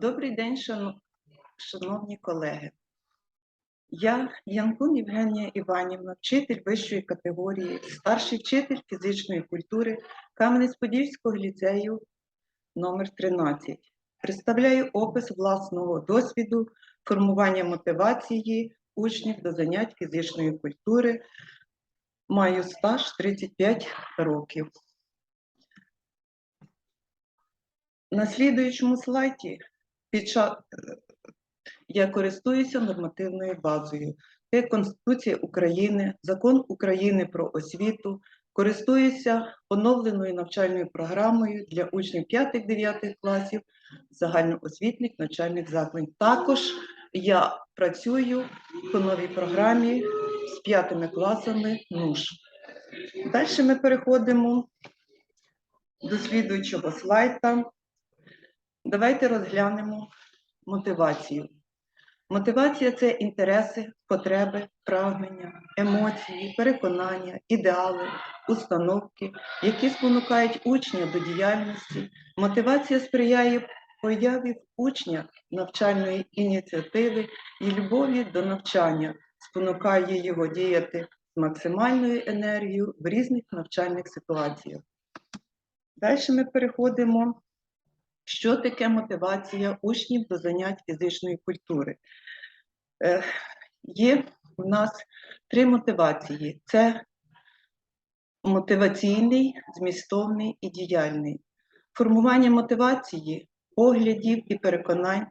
Добрий день, шановні колеги. Я Янкун Євгенія Іванівна, вчитель вищої категорії, старший вчитель фізичної культури Кам'янець-Подільського ліцею номер 13. Представляю опис власного досвіду формування мотивації учнів до занять фізичної культури. Маю стаж 35 років. На слідуючому слайді під час я користуюся нормативною базою. Це Конституція України, Закон України про освіту, користуюся оновленою навчальною програмою для учнів 5-9 класів загальноосвітніх навчальних закладів. Також я працюю по новій програмі з п'ятими класами НУШ. Далі ми переходимо до слідуючого слайда. Давайте розглянемо мотивацію. Мотивація це інтереси, потреби, прагнення, емоції, переконання, ідеали, установки, які спонукають учня до діяльності. Мотивація сприяє появі учня навчальної ініціативи і любові до навчання, спонукає його діяти з максимальною енергією в різних навчальних ситуаціях. Далі ми переходимо що таке мотивація учнів до занять фізичної культури? Е, Є у нас три мотивації: це мотиваційний, змістовний і діяльний. Формування мотивації, поглядів і переконань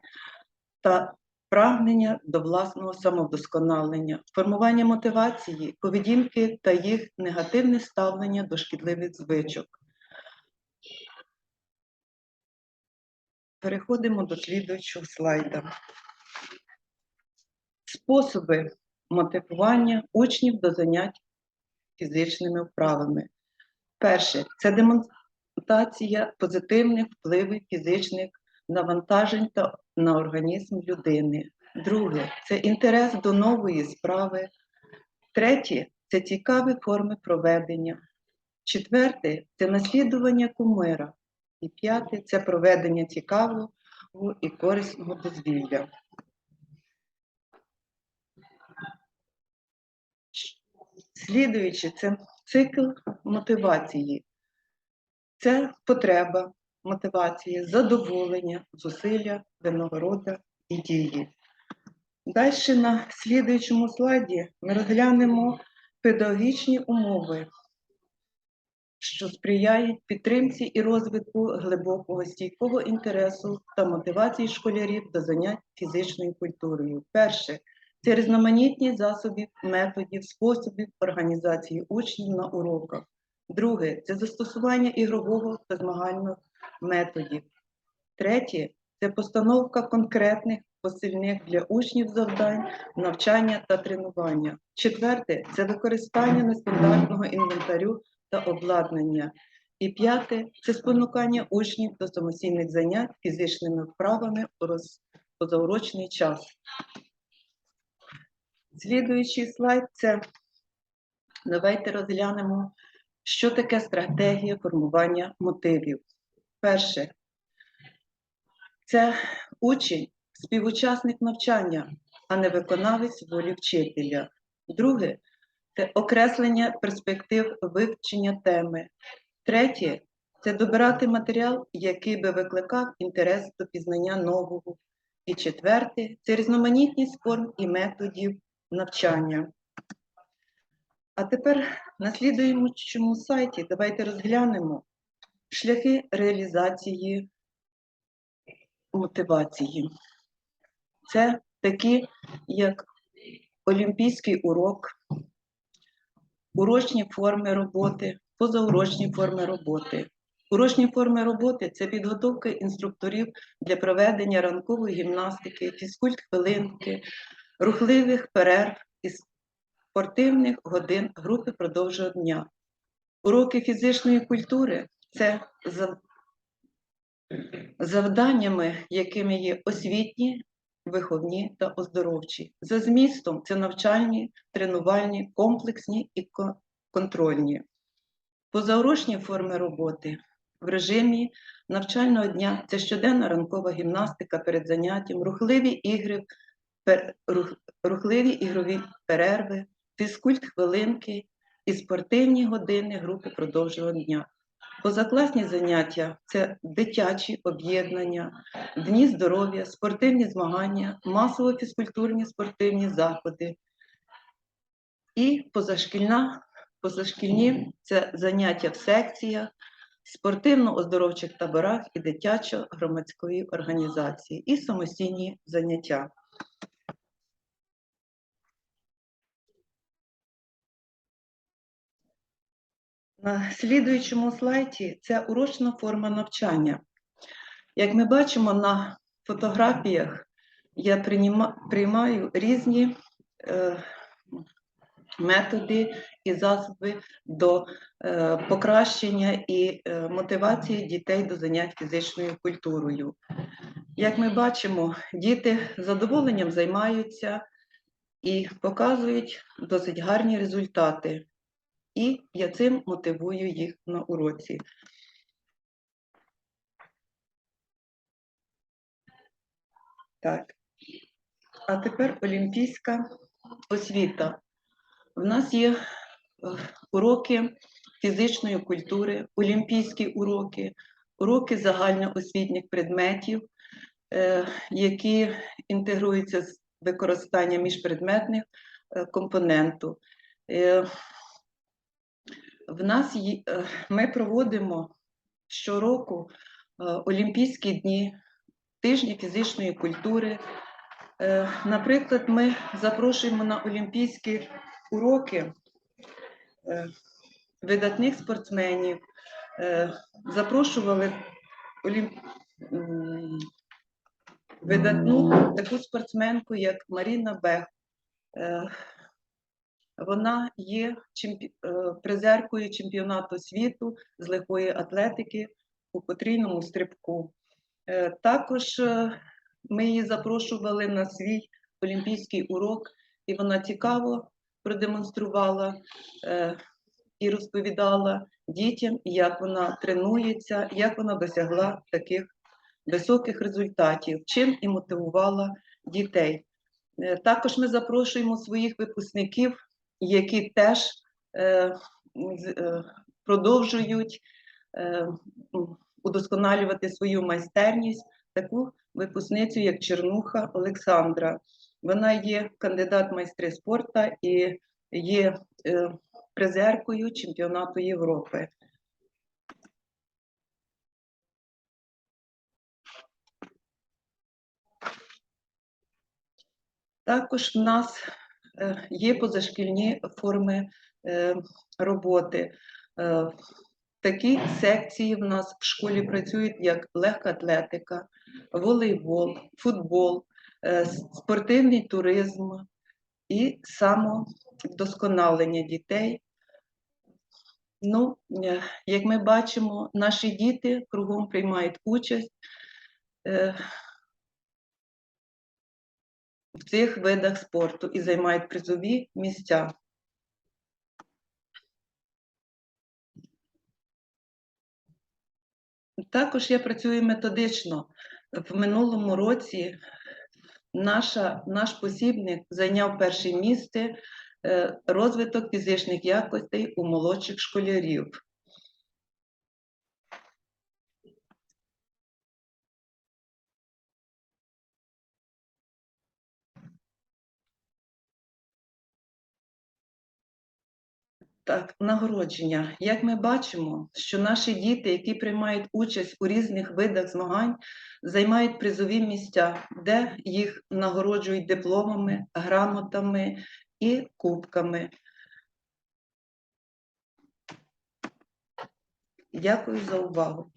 та прагнення до власного самовдосконалення, формування мотивації, поведінки та їх негативне ставлення до шкідливих звичок. Переходимо до слідуючого слайда. Способи мотивування учнів до занять фізичними вправами. Перше це демонстрація позитивних впливів фізичних навантажень та на організм людини. Друге це інтерес до нової справи. Третє це цікаві форми проведення. Четверте це наслідування кумира. І п'яте це проведення цікавого і корисного дозвілля. Слідуючи, це цикл мотивації. Це потреба мотивації, задоволення, зусилля, винагорода і дії. Далі на слідуючому слайді ми розглянемо педагогічні умови що сприяють підтримці і розвитку глибокого стійкого інтересу та мотивації школярів до занять фізичною культурою. Перше це різноманітність засобів, методів, способів організації учнів на уроках. Друге це застосування ігрового та змагальних методів. Третє це постановка конкретних посильних для учнів завдань, навчання та тренування. Четверте це використання нестандартного інвентарю та обладнання. І п'яте це спонукання учнів до самостійних занять фізичними вправами у позаурочний час. Слідуючий слайд це давайте розглянемо, що таке стратегія формування мотивів. Перше, це учень, співучасник навчання, а не виконавець волі вчителя. Друге окреслення перспектив вивчення теми. Третє це добирати матеріал, який би викликав інтерес до пізнання нового. І четверте це різноманітність форм і методів навчання. А тепер на слідуючому сайті давайте розглянемо шляхи реалізації мотивації. Це такі, як олімпійський урок, урочні форми роботи, позаурочні форми роботи. Урочні форми роботи це підготовка інструкторів для проведення ранкової гімнастики, фізкульт-хвилинки, рухливих перерв і спортивних годин групи продовжого дня. Уроки фізичної культури це зав- завданнями, якими є освітні, виховні та оздоровчі. За змістом це навчальні, тренувальні, комплексні і ко- контрольні. Позаурочні форми роботи в режимі навчального дня. Це щоденна ранкова гімнастика перед заняттям, рухливі ігри, пер- рух- рухливі ігрові перерви, фізкульт хвилинки і спортивні години групи продовжувального дня. Позакласні заняття це дитячі об'єднання, дні здоров'я, спортивні змагання, масово-фізкультурні спортивні заходи. І позашкільна, позашкільні це заняття в секціях, спортивно-оздоровчих таборах і дитячо-громадської організації, і самостійні заняття. На слідуючому слайді це урочна форма навчання. Як ми бачимо на фотографіях, я приймаю різні е, методи і засоби до е, покращення і е, мотивації дітей до занять фізичною культурою. Як ми бачимо, діти з задоволенням займаються і показують досить гарні результати. І я цим мотивую їх на уроці. Так. А тепер олімпійська освіта. В нас є е, уроки фізичної культури, олімпійські уроки, уроки загальноосвітніх предметів, е, які інтегруються з використанням міжпредметних е, компоненту. В нас є, е, ми проводимо щороку е, Олімпійські дні, тижні фізичної культури. Е, Наприклад, ми запрошуємо на олімпійські уроки видатних спортсменів, запрошували олім... видатну таку спортсменку, як Маріна Бех. Вона є чемпі... е, призеркою чемпіонату світу з легкої атлетики у потрійному стрибку. Е, Також е, ми її запрошували на свій олімпійський урок, і вона цікаво продемонструвала і розповідала дітям, як вона тренується, як вона досягла таких високих результатів, чим і мотивувала дітей. Також ми запрошуємо своїх випускників, які теж е, е, продовжують е, удосконалювати свою майстерність, таку випускницю, як Чернуха Олександра. Вона є кандидат майстри спорту і є призеркою чемпіонату Європи. Також в нас є позашкільні форми е, роботи. Е, Такі секції в нас в школі працюють як легка атлетика, волейбол, футбол, е, спортивний туризм і самовдосконалення дітей. Ну, е, як ми бачимо, наші діти кругом приймають участь е, в цих видах спорту і займають призові місця. Також я працюю методично. В минулому році наша, наш посібник зайняв перше місце е, розвиток фізичних якостей у молодших школярів. Так, нагородження. Як ми бачимо, що наші діти, які приймають участь у різних видах змагань, займають призові місця, де їх нагороджують дипломами, грамотами і кубками. Дякую за увагу.